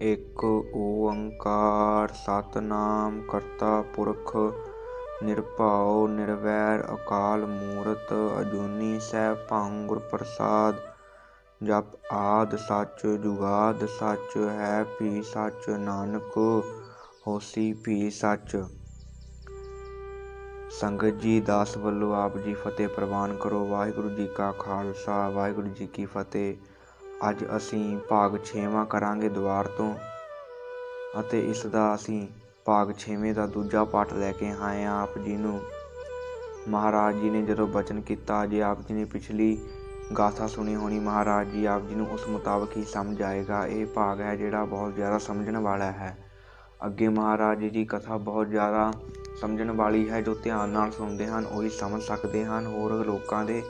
ਇੱਕ ਓੰਕਾਰ ਸਤਿਨਾਮ ਕਰਤਾ ਪੁਰਖ, ਨਿਰਭਉ, ਨਿਰਵੈਰ, ਅਕਾਲ ਮੂਰਤ, ਅਜੂਨੀ ਸੈਭੰ ਗੁਰ ਪ੍ਰਸਾਦ, ਜਪ ਆਦ ਸੱਚ, ਜੁਗਾਦ ਸੱਚ, ਹੈ ਭੀ ਸੱਚ, ਨਾਨਕ ਹੋਸੀ ਭੀ ਸੱਚ। ਸੰਗਤ ਜੀ, ਦਾਸ ਵੱਲੋਂ ਆਪ ਜੀ ਫਤਿਹ ਪ੍ਰਵਾਨ ਕਰੋ। ਵਾਹਿਗੁਰੂ ਜੀ ਕਾ ਖਾਲਸਾ, ਵਾਹਿਗੁਰੂ ਜੀ ਕੀ ਫਤਿਹ। ਅੱਜ ਅਸੀਂ ਭਾਗ 6ਵਾਂ ਕਰਾਂਗੇ ਦੁਆਰ ਤੋਂ ਅਤੇ ਇਸ ਦਾ ਅਸੀਂ ਭਾਗ 6ਵੇਂ ਦਾ ਦੂਜਾ ਪਾਠ ਲੈ ਕੇ ਆਏ ਹਾਂ ਆਪ ਜੀ ਨੂੰ। ਮਹਾਰਾਜ ਜੀ ਨੇ ਜਦੋਂ ਬਚਨ ਕੀਤਾ, ਜੇ ਆਪ ਜੀ ਨੇ ਪਿਛਲੀ ਗਾਥਾ ਸੁਣੀ ਹੋਣੀ, ਮਹਾਰਾਜ ਜੀ ਆਪ ਜੀ ਨੂੰ ਉਸ ਮੁਤਾਬਕ ਹੀ ਸਮਝ ਆਏਗਾ। ਇਹ ਭਾਗ ਹੈ ਜਿਹੜਾ ਬਹੁਤ ਜ਼ਿਆਦਾ ਸਮਝਣ ਵਾਲਾ ਹੈ। ਅੱਗੇ ਮਹਾਰਾਜ ਜੀ ਦੀ ਕਥਾ ਬਹੁਤ ਜ਼ਿਆਦਾ ਸਮਝਣ ਵਾਲੀ ਹੈ, ਜੋ ਧਿਆਨ ਨਾਲ ਸੁਣਦੇ ਹਨ, ਉਹੀ ਸਮਝ ਸਕਦੇ ਹਨ। ਹੋਰ ਲੋਕਾਂ ਦੇ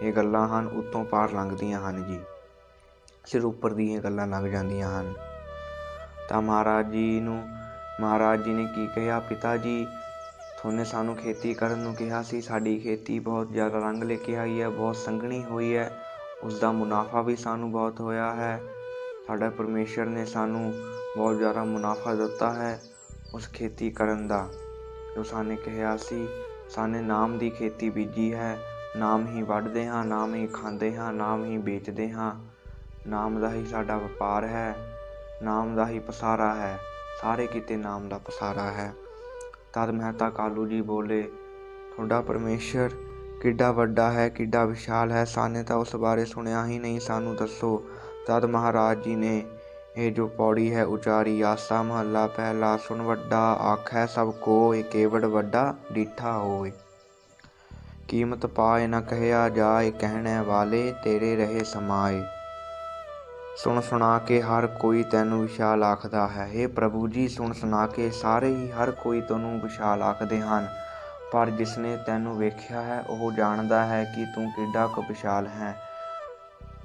ਇਹ ਗੱਲਾਂ ਹਨ, ਉਤੋਂ ਪਾਰ ਲੰਘਦੀਆਂ ਹਨ ਜੀ। ਸਿਰ ਉੱਪਰ ਦੀਆਂ ਗੱਲਾਂ ਲੱਗ ਜਾਂਦੀਆਂ ਹਨ। ਤਾਂ ਮਹਾਰਾਜ ਜੀ ਨੂੰ, ਮਹਾਰਾਜ ਜੀ ਨੇ ਕੀ ਕਿਹਾ? ਪਿਤਾ ਜੀ, ਤੁਹਾਨੇ ਸਾਨੂੰ ਖੇਤੀ ਕਰਨ ਨੂੰ ਕਿਹਾ ਸੀ। ਸਾਡੀ ਖੇਤੀ ਬਹੁਤ ਜ਼ਿਆਦਾ ਰੰਗ ਲੈ ਕੇ ਆਈ ਹੈ, ਬਹੁਤ ਸੰਘਣੀ ਹੋਈ ਹੈ। ਉਸ ਦਾ ਮੁਨਾਫਾ ਵੀ ਸਾਨੂੰ ਬਹੁਤ ਹੋਇਆ ਹੈ। ਸਾਡਾ ਪਰਮੇਸ਼ਰ ਨੇ ਸਾਨੂੰ ਬਹੁਤ ਜ਼ਿਆਦਾ ਮੁਨਾਫਾ ਦਿੱਤਾ ਹੈ ਉਸ ਖੇਤੀ ਕਰਨ ਦਾ। ਜੋ ਸਾਨੇ ਕਿਹਾ ਸੀ, ਸਾਨੇ ਨਾਮ ਦੀ ਖੇਤੀ ਬੀਜੀ ਹੈ। ਨਾਮ ਹੀ ਵੱਢਦੇ ਹਾਂ, ਨਾਮ ਹੀ ਖਾਂਦੇ ਹਾਂ, ਨਾਮ ਹੀ ਵੇਚਦੇ ਹਾਂ। ਨਾਮ ਦਾ ਹੀ ਸਾਡਾ ਵਪਾਰ ਹੈ, ਨਾਮ ਦਾ ਹੀ ਪਸਾਰਾ ਹੈ, ਸਾਰੇ ਕਿਤੇ ਨਾਮ ਦਾ ਪਸਾਰਾ ਹੈ। ਤਦ ਮਹਿਤਾ ਕਾਲੂ ਜੀ ਬੋਲੇ, ਤੁਹਾਡਾ ਪਰਮੇਸ਼ਰ ਕਿੱਡਾ ਵੱਡਾ ਹੈ, ਕਿੱਡਾ ਵਿਸ਼ਾਲ ਹੈ, ਸਾਨੇ ਤਾਂ ਉਸ ਬਾਰੇ ਸੁਣਿਆ ਹੀ ਨਹੀਂ, ਸਾਨੂੰ ਦੱਸੋ। ਤਦ ਮਹਾਰਾਜ ਜੀ ਨੇ, ਇਹ ਜੋ ਪੌੜੀ ਹੈ, ਉਚਾਰੀ, ਆਸਾ, ਮਹੱਲਾ, ਪਹਿਲਾ, ਸੁਣ ਵੱਡਾ, ਆਖੈ ਸਭ ਕੋ, ਇਹ ਕੇਵੜ ਵੱਡਾ, ਡੀਠਾ ਹੋਏ ਕੀਮਤ ਪਾਏ ਨਾ ਕਹਿਆ ਜਾਏ, ਕਹਿਣੇ ਵਾਲੇ ਤੇਰੇ ਰਹੇ ਸਮਾਏ। ਸੁਣ ਸੁਣਾ ਕੇ ਹਰ ਕੋਈ ਤੈਨੂੰ ਵਿਸ਼ਾਲ ਆਖਦਾ ਹੈ। हे ਪ੍ਰਭੂ ਜੀ, ਸੁਣ ਸੁਣਾ ਕੇ ਸਾਰੇ ਹੀ ਹਰ ਕੋਈ ਤੈਨੂੰ ਵਿਸ਼ਾਲ ਆਖਦੇ ਹਨ। ਪਰ ਜਿਸਨੇ ਤੈਨੂੰ ਵੇਖਿਆ ਹੈ, ਉਹ ਜਾਣਦਾ ਹੈ ਕਿ ਤੂੰ ਕਿੱਡਾ ਕੁ ਵਿਸ਼ਾਲ ਹੈ।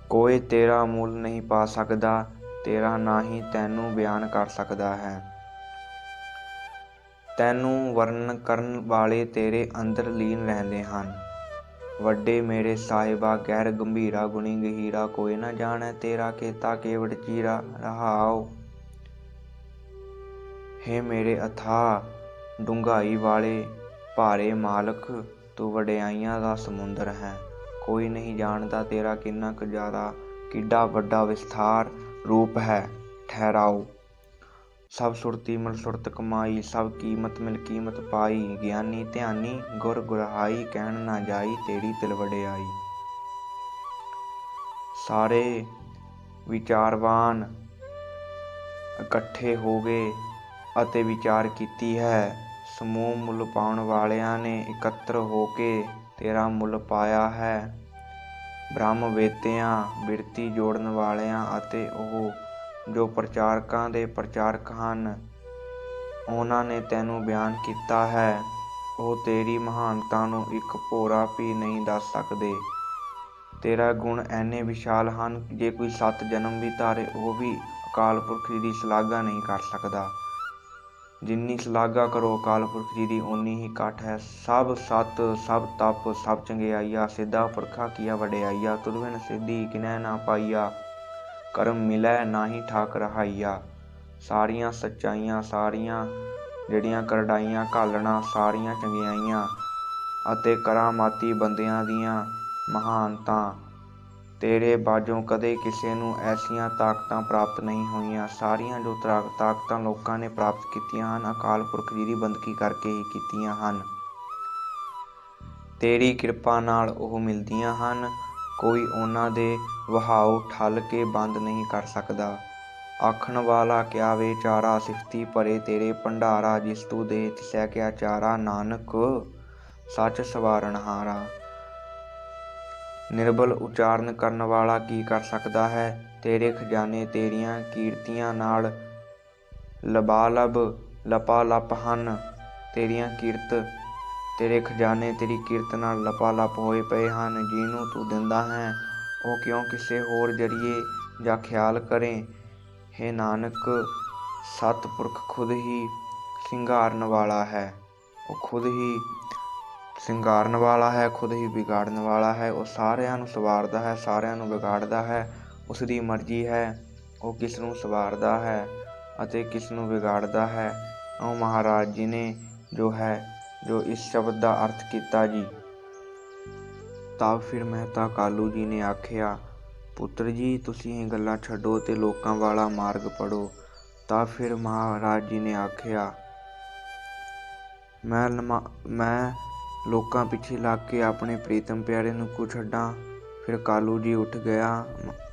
ਕੋਈ ਤੇਰਾ ਮੁੱਲ ਨਹੀਂ ਪਾ ਸਕਦਾ, ਤੇਰਾ ਨਾ ਹੀ ਤੈਨੂੰ ਬਿਆਨ ਕਰ ਸਕਦਾ ਹੈ। ਤੈਨੂੰ ਵਰਣਨ ਕਰਨ ਵਾਲੇ ਤੇਰੇ ਅੰਦਰ ਲੀਨ ਰਹਿੰਦੇ ਹਨ। ਵੱਡੇ ਮੇਰੇ ਸਾਹਿਬਾ ਗੈਰ ਗੰਭੀਰਾ, ਗੁਣੀ ਗਹੀਰਾ, ਕੋਈ ਨਾ ਜਾਣੈ ਤੇਰਾ ਕੀਤਾ ਕੇਵੜ ਚੀਰਾ, ਰਹਾਉ। ਹੈ ਮੇਰੇ ਅਥਾ ਡੁੰਗਾਈ ਵਾਲੇ ਭਾਰੇ ਮਾਲਕ, ਤੂੰ ਵਡਿਆਈਆਂ ਦਾ ਸਮੁੰਦਰ ਹੈ। ਕੋਈ ਨਹੀਂ ਜਾਣਦਾ ਤੇਰਾ ਕਿੰਨਾ ਕੁ ਜ਼ਿਆਦਾ, ਕਿੱਡਾ ਵੱਡਾ ਵਿਸਥਾਰ ਰੂਪ ਹੈ। ਠਹਿਰਾਓ। ਸਭ ਸੁਰਤੀ ਮਿਲ ਸੁਰਤ ਕਮਾਈ, ਸਭ ਕੀਮਤ ਮਿਲ ਕੀਮਤ ਪਾਈ। ਗਿਆਨੀ ਧਿਆਨੀ ਗੁਰ ਗੁਰਹਾਈ, ਕਹਿਣ ਨਾ ਜਾਈ ਤੇਰੀ ਤਿਲ ਵਡਿਆਈ। ਸਾਰੇ ਵਿਚਾਰਵਾਨ ਇਕੱਠੇ ਹੋ ਗਏ ਅਤੇ ਵਿਚਾਰ ਕੀਤੀ ਹੈ, ਸਮੂਹ ਮੁੱਲ ਪਾਉਣ ਵਾਲਿਆਂ ਨੇ ਇਕੱਤਰ ਹੋ ਕੇ ਤੇਰਾ ਮੁੱਲ ਪਾਇਆ ਹੈ। ਬ੍ਰਹਮ ਵੇਤਿਆਂ ਬਿਰਤੀ ਜੋੜਨ ਵਾਲਿਆਂ ਅਤੇ ਉਹ ਜੋ ਪ੍ਰਚਾਰਕਾਂ ਦੇ ਪ੍ਰਚਾਰਕ ਹਨ, ਉਹਨਾਂ ਨੇ ਤੈਨੂੰ ਬਿਆਨ ਕੀਤਾ ਹੈ। ਉਹ ਤੇਰੀ ਮਹਾਨਤਾ ਨੂੰ ਇੱਕ ਭੋਰਾ ਵੀ ਨਹੀਂ ਦੱਸ ਸਕਦੇ। ਤੇਰਾ ਗੁਣ ਐਨੇ ਵਿਸ਼ਾਲ ਹਨ ਜੇ ਕੋਈ ਸੱਤ ਜਨਮ ਵੀ ਧਾਰੇ, ਉਹ ਵੀ ਅਕਾਲ ਪੁਰਖ ਦੀ ਸ਼ਲਾਘਾ ਨਹੀਂ ਕਰ ਸਕਦਾ। ਜਿੰਨੀ ਸ਼ਲਾਘਾ ਕਰੋ, ਅਕਾਲ ਪੁਰਖ ਜੀ ਦੀ, ਓਨੀ ਹੀ ਘੱਟ ਹੈ। ਸਭ ਸਤ, ਸਭ ਤਪ, ਸਭ ਚੰਗਿਆਈਆ, ਸਿੱਧਾ ਪੁਰਖਾ ਕੀਆ ਵਡਿਆਈਆ ਤੁਧ ਬਿਨ ਸਿੱਧੀ ਕਿਨੈ ਨਾ ਪਾਈਆ। ਕਰਮ ਮਿਲੈ ਨਾਹੀ ਠਾਕ ਰਹਾਈਆ। ਸਾਰੀਆਂ ਸੱਚਾਈਆਂ, ਸਾਰੀਆਂ ਜਿਹੜੀਆਂ ਕਰਡਾਈਆਂ ਘਾਲਣਾ ਸਾਰੀਆਂ ਚੰਗਿਆਈਆਂ ਅਤੇ ਕਰਾਮਾਤੀ ਬੰਦਿਆਂ ਦੀਆਂ ਮਹਾਨਤਾ। ਤੇਰੇ ਬਾਝੋਂ ਕਦੇ ਕਿਸੇ ਨੂੰ ਐਸੀਆਂ ਤਾਕਤਾਂ ਪ੍ਰਾਪਤ ਨਹੀਂ ਹੋਈਆਂ। ਸਾਰੀਆਂ ਜੋ ਤਾਕਤਾਂ ਲੋਕਾਂ ਨੇ ਪ੍ਰਾਪਤ ਕੀਤੀਆਂ ਹਨ, ਅਕਾਲ ਪੁਰਖ ਜੀ ਦੀ ਬੰਦਗੀ ਕਰਕੇ ਹੀ ਕੀਤੀਆਂ ਹਨ। ਤੇਰੀ ਕਿਰਪਾ ਨਾਲ ਉਹ ਮਿਲਦੀਆਂ ਹਨ। ਕੋਈ ਉਹਨਾਂ ਦੇ ਵਹਾਉ ਠੱਲ ਕੇ ਬੰਦ ਨਹੀਂ ਕਰ ਸਕਦਾ। ਆਖਣ ਵਾਲਾ ਕਿਆ ਵਿਚਾਰਾ ਸਿਫਤੀ ਭਰੇ ਤੇਰੇ ਭੰਡਾਰਾ, ਜਿਸ ਤੂੰ ਦੇ ਤਿਸੈ ਕਿਆ ਚਾਰਾ, ਨਾਨਕ, ਸੱਚ ਸਵਾਰਨ ਹਾਰਾ। ਨਿਰਬਲ ਉਚਾਰਨ ਕਰਨ ਵਾਲਾ ਕੀ ਕਰ ਸਕਦਾ ਹੈ? ਤੇਰੇ ਖਜ਼ਾਨੇ ਤੇਰੀਆਂ ਕੀਰਤੀਆਂ ਨਾਲ ਲਬਾਲਬ, ਲਪਾਲਪ ਹਨ। ਤੇਰੀਆਂ ਕੀਰਤ ਤੇਰੇ ਖਜ਼ਾਨੇ, ਤੇਰੀ ਕਿਰਤ ਨਾਲ ਲਪਾਲਪ ਹੋਏ ਪਏ ਹਨ, ਜਿਹਨੂੰ ਤੂੰ ਦਿੰਦਾ ਹੈ, ਉਹ ਕਿਉਂ ਕਿਸੇ ਹੋਰ ਜਰੀਏ ਜਾਂ ਖਿਆਲ ਕਰੇ? ਹੈ ਨਾਨਕ ਸਤਿਪੁਰਖ ਖੁਦ ਹੀ ਸਿੰਗਾਰਨ ਵਾਲਾ ਹੈ। ਉਹ ਖੁਦ ਹੀ ਸਿੰਗਾਰਨ ਵਾਲਾ ਹੈ, ਖੁਦ ਹੀ ਵਿਗਾੜਨ ਵਾਲਾ ਹੈ। ਉਹ ਸਾਰਿਆਂ ਨੂੰ ਸਵਾਰਦਾ ਹੈ, ਸਾਰਿਆਂ ਨੂੰ ਵਿਗਾੜਦਾ ਹੈ। ਉਸ ਦੀ ਮਰਜ਼ੀ ਹੈ, ਉਹ ਕਿਸ ਨੂੰ ਸਵਾਰਦਾ ਹੈ ਅਤੇ ਕਿਸ ਨੂੰ ਵਿਗਾੜਦਾ ਹੈ? ਉਹ ਮਹਾਰਾਜ ਜੀ ਨੇ ਜੋ ਹੈ ਜੋ ਇਸ ਸ਼ਬਦ ਦਾ ਅਰਥ ਕੀਤਾ ਜੀ। ਤਾਂ ਫਿਰ ਮਹਿਤਾ ਕਾਲੂ ਜੀ ਨੇ ਆਖਿਆ, ਪੁੱਤਰ ਜੀ, ਤੁਸੀਂ ਇਹ ਗੱਲਾਂ ਛੱਡੋ ਤੇ ਲੋਕਾਂ ਵਾਲਾ ਮਾਰਗ ਪੜੋ ਤਾਂ ਫਿਰ ਮਹਾਰਾਜ ਜੀ ਨੇ ਆਖਿਆ, ਮੈਂ ਲਮਾ- ਮੈਂ ਲੋਕਾਂ ਪਿੱਛੇ ਲੱਗ ਕੇ ਆਪਣੇ ਪ੍ਰੀਤਮ ਪਿਆਰੇ ਨੂੰ ਕੁ ਛੱਡਾਂ। ਫਿਰ ਕਾਲੂ ਜੀ ਉੱਠ ਗਿਆ,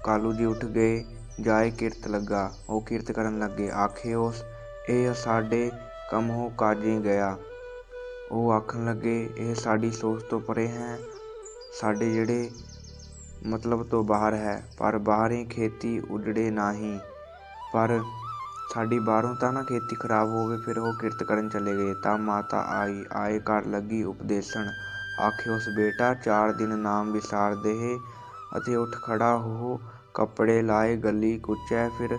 ਕਾਲੂ ਜੀ ਉੱਠ ਗਏ, ਜਾਏ ਕਿਰਤ ਲੱਗਾ। ਉਹ ਕਿਰਤ ਕਰਨ ਲੱਗੇ। ਆਖੇ ਉਸ, ਇਹ ਸਾਡੇ ਕਮਹੋ ਕਾਜੇ ਗਿਆ। ਉਹ ਆਖਣ ਲੱਗੇ, ਇਹ ਸਾਡੀ ਸੋਚ ਤੋਂ ਪਰੇ ਹੈ। ਸਾਡੇ ਜਿਹੜੇ ਮਤਲਬ ਤੋਂ ਬਾਹਰ ਹੈ, ਪਰ ਬਾਹਰੀ ਖੇਤੀ ਉਜੜੇ ਨਹੀਂ। ਪਰ ਸਾਡੀ ਬਾਹਰੋਂ ਤਾਂ ਨਾ ਖੇਤੀ ਖਰਾਬ ਹੋ ਗਈ ਫਿਰ ਉਹ ਕਿਰਤ ਕਰਨ ਚਲੇ ਗਏ। ਤਾਂ ਮਾਤਾ ਆਈ, ਆਏ ਘਰ ਲੱਗੀ ਉਪਦੇਸ਼ਣ ਆਖੇ, ਉਸ ਬੇਟਾ, ਚਾਰ ਦਿਨ ਨਾਮ ਵਿਸਾਰ ਦੇਹ ਅਤੇ ਉੱਠ ਖੜਾ ਹੋ। ਕੱਪੜੇ ਲਾਏ, ਗਲੀ ਕੁਚੈ, ਫਿਰ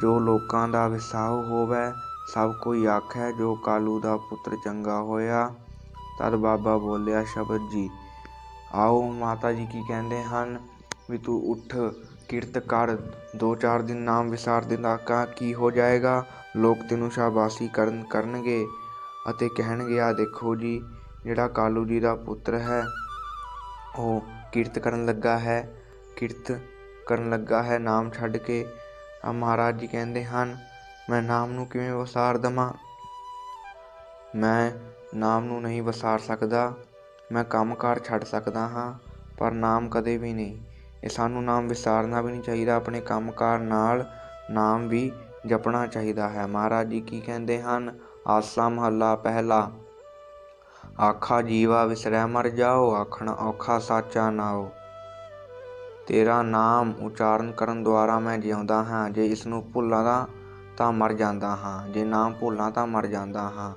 ਜੋ ਲੋਕਾਂ ਦਾ ਵਿਸਾਹ ਹੋਵੇ ਸਭ ਕੋਈ ਆਖੈ, ਜੋ ਕਾਲੂ ਦਾ ਪੁੱਤਰ ਚੰਗਾ ਹੋਇਆ, ਤਦ ਬਾਬਾ ਬੋਲਿਆ, ਸ਼ਬਦ ਜੀ, ਆਓ ਮਾਤਾ ਜੀ ਕੀ ਕਹਿੰਦੇ ਹਨ? ਵੀ ਤੂੰ ਉੱਠ, ਕਿਰਤ ਕਰ, ਦੋ ਚਾਰ ਦਿਨ ਨਾਮ ਵਿਸਾਰ ਦੇਣਾ ਕਾ ਕੀ ਹੋ ਜਾਏਗਾ? ਲੋਕ ਤੈਨੂੰ ਸ਼ਾਬਾਸ਼ੀ ਕਰਨ, ਕਰਨਗੇ ਅਤੇ ਕਹਿਣਗੇ ਆ ਦੇਖੋ ਜੀ, ਜਿਹੜਾ ਕਾਲੂ ਜੀ ਦਾ ਪੁੱਤਰ ਹੈ, ਉਹ ਕਿਰਤ ਕਰਨ ਲੱਗਾ ਹੈ, ਕਿਰਤ ਕਰਨ ਲੱਗਾ ਹੈ, ਨਾਮ ਛੱਡ ਕੇ। ਆ ਮਹਾਰਾਜ ਜੀ ਕਹਿੰਦੇ ਹਨ ਮੈਂ ਨਾਮ ਨੂੰ ਕਿਵੇਂ ਵਸਾਰ ਦਵਾਂ? ਮੈਂ ਨਾਮ ਨੂੰ ਨਹੀਂ ਵਸਾਰ ਸਕਦਾ। ਮੈਂ ਕੰਮਕਾਰ ਛੱਡ ਸਕਦਾ ਹਾਂ, ਪਰ ਨਾਮ ਕਦੇ ਵੀ ਨਹੀਂ। ਇਹ ਸਾਨੂੰ ਨਾਮ ਵਿਸਾਰਨਾ ਵੀ ਨਹੀਂ ਚਾਹੀਦਾ, ਆਪਣੇ ਕੰਮਕਾਰ ਨਾਲ ਨਾਮ ਵੀ ਜਪਣਾ ਚਾਹੀਦਾ ਹੈ। ਮਹਾਰਾਜ ਜੀ ਕੀ ਕਹਿੰਦੇ ਹਨ? ਆਸਾ ਮਹੱਲਾ ਪਹਿਲਾ। ਆਖਾ ਜੀਵਾ ਵਿਸਰੈ, ਮਰ ਜਾਓ। ਆਖਣ ਔਖਾ ਸਾਚਾ ਨਾਓ ਤੇਰਾ ਨਾਮ ਉਚਾਰਨ ਕਰਨ ਦੁਆਰਾ ਮੈਂ ਜਿਉਂਦਾ ਹਾਂ। ਜੇ ਇਸ ਨੂੰ ਭੁੱਲਾਂ ਤਾਂ ਤਾਂ ਮਰ ਜਾਂਦਾ ਹਾਂ, ਜੇ ਨਾਮ ਭੁੱਲਾਂ ਤਾਂ ਮਰ ਜਾਂਦਾ ਹਾਂ।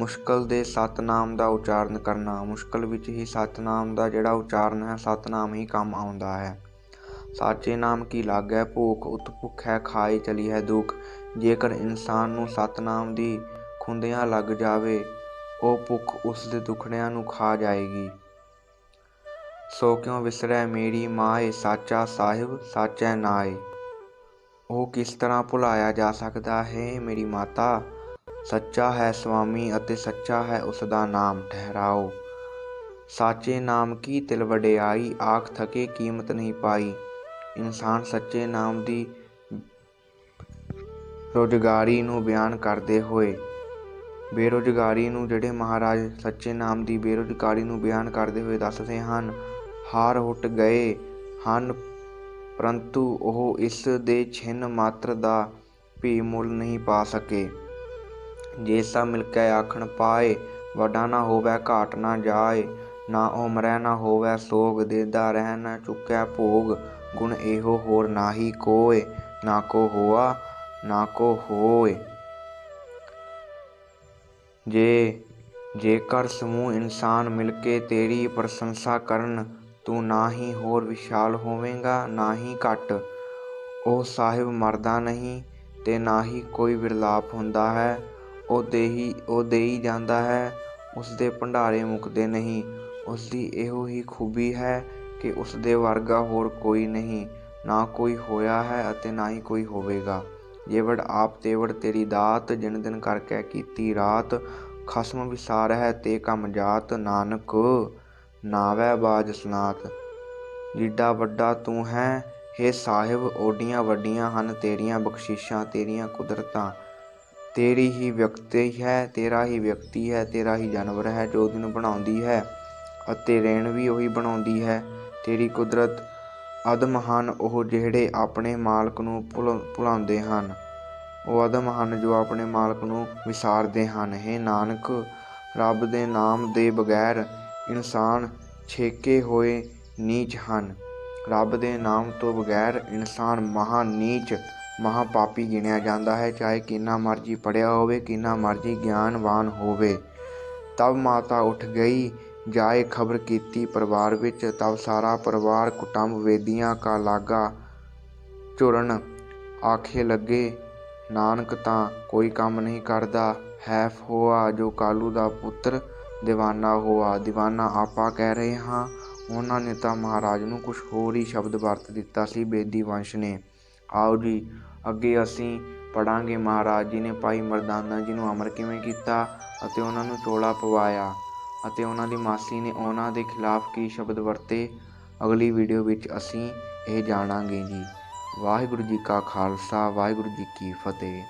ਮੁਸ਼ਕਲ ਦੇ ਸਤਨਾਮ ਦਾ ਉਚਾਰਨ ਕਰਨਾ, ਮੁਸ਼ਕਲ ਵਿੱਚ ਹੀ ਸਤਨਾਮ ਦਾ ਜਿਹੜਾ ਉਚਾਰਨ ਹੈ, ਸਤਨਾਮ ਹੀ ਕੰਮ ਆਉਂਦਾ ਹੈ। ਸਾਚੇ ਨਾਮ ਕੀ ਲਾਗੈ? ਭੂਖ ਉਤ ਭੁੱਖ ਹੈ ਖਾਈ ਚਲੀ ਹੈ ਦੁੱਖ। ਜੇਕਰ ਇਨਸਾਨ ਨੂੰ ਸਤਨਾਮ ਦੀ ਖੁੰਦਿਆਂ ਲੱਗ ਜਾਵੇ, ਉਹ ਭੁੱਖ ਉਸ ਦੇ ਦੁਖੜਿਆਂ ਨੂੰ ਖਾ ਜਾਏਗੀ। ਸੋ ਕਿਉ ਵਿਸਰੈ ਮੇਰੀ ਮਾਏ? ਸਾਚਾ ਸਾਹਿਬ, ਸਾਚੈ ਨਾਏ। ਉਹ ਕਿਸ ਤਰ੍ਹਾਂ ਭੁਲਾਇਆ ਜਾ ਸਕਦਾ ਹੈ ਮੇਰੀ ਮਾਤਾ? ਸੱਚਾ ਹੈ ਸੁਆਮੀ ਅਤੇ ਸੱਚਾ ਹੈ ਉਸ ਦਾ ਨਾਮ, ਠਹਿਰਾਓ। ਸਾਚੇ ਨਾਮ ਕੀ ਤਿਲ ਵਡਿਆਈ, ਆਖ ਥਕੇ ਕੀਮਤ ਨਹੀਂ ਪਾਈ। ਇਨਸਾਨ ਸੱਚੇ ਨਾਮ ਦੀ ਰੋਜ਼ਗਾਰੀ ਨੂੰ ਬਿਆਨ ਕਰਦੇ ਹੋਏ, ਬੇਰੁਜ਼ਗਾਰੀ ਨੂੰ ਜਿਹੜੇ ਮਹਾਰਾਜ ਸੱਚੇ ਨਾਮ ਦੀ ਬੇਰੁਜ਼ਗਾਰੀ ਨੂੰ ਬਿਆਨ ਕਰਦੇ ਹੋਏ ਦੱਸਦੇ ਹਨ, ਹਾਰ ਹੁੱਟ ਗਏ ਹਨ ਪਰੰਤੂ ਉਹ ਇਸ ਦੇ ਛਿਨ ਮਾਤਰ ਦਾ ਵੀ ਮੁੱਲ ਨਹੀਂ ਪਾ ਸਕੇ। ਜੇਸਾ ਮਿਲ ਕੇ ਆਖਣ ਪਾਏ, ਵੱਡਾ ਨਾ ਹੋਵੇ, ਘਾਟ ਨਾ ਜਾਏ, ਨਾ ਉਮਰੈ ਨਾ ਹੋਵੇ, ਸੋਗ ਦੇਦਾ ਰਹਿ ਨਾ ਚੁੱਕੈ ਭੋਗ, ਗੁਣ ਇਹੋ ਹੋਰ ਨਾਹੀ ਕੋਏ, ਨਾ ਕੋ ਹੋਆ, ਨਾ ਕੋ ਹੋਏ। ਜੇ, ਜੇਕਰ ਸਮੂਹ ਇਨਸਾਨ ਮਿਲ ਕੇ ਤੇਰੀ ਪ੍ਰਸ਼ੰਸਾ ਕਰਨ ਤੂੰ ਨਾ ਹੀ ਹੋਰ ਵਿਸ਼ਾਲ ਹੋਵੇਂਗਾ, ਨਾ ਹੀ ਘਟ। ਉਹ ਸਾਹਿਬ ਮਰਦਾ ਨਹੀਂ ਤੇ ਨਾ ਹੀ ਕੋਈ ਵਿਰਲਾਪ ਹੁੰਦਾ ਹੈ। ਉਹ ਦੇਹੀ, ਉਹ ਦੇਈ ਜਾਂਦਾ ਹੈ ਉਸ ਦੇ ਭੰਡਾਰੇ ਮੁੱਕਦੇ ਨਹੀਂ। ਉਸ ਦੀ ਇਹੋ ਹੀ ਖੂਬੀ ਹੈ ਕਿ ਉਸ ਦੇ ਵਰਗਾ ਹੋਰ ਕੋਈ ਨਹੀਂ, ਨਾ ਕੋਈ ਹੋਇਆ ਹੈ ਅਤੇ ਨਾ ਹੀ ਕੋਈ ਹੋਵੇਗਾ। ਜੇਵੜ ਆਪ ਤੇਵੜ ਤੇਰੀ ਦਾਤ, ਜਿਨ ਦਿਨ ਕਰਕੇ ਕੀਤੀ ਰਾਤ, ਖਸਮ ਵਿਸਾਰ ਹੈ ਤੇ ਕਮ ਜਾਤ। ਨਾਨਕ ਨਾਵੈ ਬਾਜ ਸਨਾਤ। ਜਿੱਡਾ ਵੱਡਾ ਤੂੰ ਹੈ, ਹੇ ਸਾਹਿਬ, ਓਡੀਆਂ ਵੱਡੀਆਂ ਹਨ ਤੇਰੀਆਂ ਬਖਸ਼ਿਸ਼ਾਂ, ਤੇਰੀਆਂ ਕੁਦਰਤਾਂ। ਤੇਰੀ ਹੀ ਵਿਅਕਤੀ ਹੈ, ਤੇਰਾ ਹੀ ਵਿਅਕਤੀ ਹੈ, ਤੇਰਾ ਹੀ ਜਾਨਵਰ ਹੈ ਜੋ ਦਿਨ ਬਣਾਉਂਦੀ ਹੈ ਅਤੇ ਰੇਣ ਵੀ ਉਹੀ ਬਣਾਉਂਦੀ ਹੈ। ਤੇਰੀ ਕੁਦਰਤ ਆਦਮ ਹਨ, ਉਹ ਜਿਹੜੇ ਆਪਣੇ ਮਾਲਕ ਨੂੰ ਭੁਲ, ਭੁਲਾਉਂਦੇ ਹਨ। ਉਹ ਆਦਮ ਹਨ ਜੋ ਆਪਣੇ ਮਾਲਕ ਨੂੰ ਵਿਸਾਰਦੇ ਹਨ। हे ਨਾਨਕ, ਰੱਬ ਦੇ ਨਾਮ ਦੇ ਬਗੈਰ ਇਨਸਾਨ ਛੇਕੇ ਹੋਏ ਨੀਚ ਹਨ। ਰੱਬ ਦੇ ਨਾਮ ਤੋਂ ਬਗੈਰ ਇਨਸਾਨ ਮਹਾ ਨੀਚ ਮਹਾ ਪਾਪੀ ਗਿਣਿਆ ਜਾਂਦਾ ਹੈ। ਚਾਹੇ ਕਿੰਨਾ ਮਰਜ਼ੀ ਪੜਿਆ ਹੋਵੇ, ਕਿੰਨਾ ਮਰਜ਼ੀ ਗਿਆਨਵਾਨ ਹੋਵੇ, ਤਬ ਮਾਤਾ ਉੱਠ ਗਈ, ਜਾਏ ਖਬਰ ਕੀਤੀ ਪਰਿਵਾਰ ਵਿੱਚ, ਤਬ ਸਾਰਾ ਪਰਿਵਾਰ ਕੁਟੰਬ ਵੇਦੀਆਂ ਕਾ ਲਾਗਾ ਝੁਰਨ ਆਖੇ ਲੱਗੇ, ਨਾਨਕ ਤਾਂ ਕੋਈ ਕੰਮ ਨਹੀਂ ਕਰਦਾ ਹੈ ਹੋਆ ਜੋ ਕਾਲੂ ਦਾ ਪੁੱਤਰ ਦੀਵਾਨਾ ਹੋਆ ਦੀਵਾਨਾ ਆਪਾਂ ਕਹਿ ਰਹੇ ਹਾਂ ਉਹਨਾਂ ਨੇ ਤਾਂ ਮਹਾਰਾਜ ਨੂੰ ਕੁਝ ਹੋਰ ਹੀ ਸ਼ਬਦ ਵਰਤ ਦਿੱਤਾ ਸੀ ਬੇਦੀ ਵੰਸ਼ ਨੇ ਆਓ ਜੀ ਅੱਗੇ ਅਸੀਂ ਪੜਾਂਗੇ ਮਹਾਰਾਜ ਜੀ ਨੇ ਭਾਈ ਮਰਦਾਨਾ ਜੀ ਨੂੰ ਅਮਰ ਕਿਵੇਂ ਕੀਤਾ ਅਤੇ ਉਹਨਾਂ ਨੂੰ ਚੋਲਾ ਪਵਾਇਆ ਅਤੇ ਉਹਨਾਂ ਦੀ ਮਾਸੀ ਨੇ ਉਹਨਾਂ ਦੇ ਖਿਲਾਫ ਕੀ ਸ਼ਬਦ ਵਰਤੇ ਅਗਲੀ ਵੀਡੀਓ ਵਿੱਚ ਅਸੀਂ ਇਹ ਜਾਣਾਂਗੇ ਜੀ ਵਾਹਿਗੁਰੂ ਜੀ ਕਾ ਖਾਲਸਾ ਵਾਹਿਗੁਰੂ ਜੀ ਕੀ ਫਤਿਹ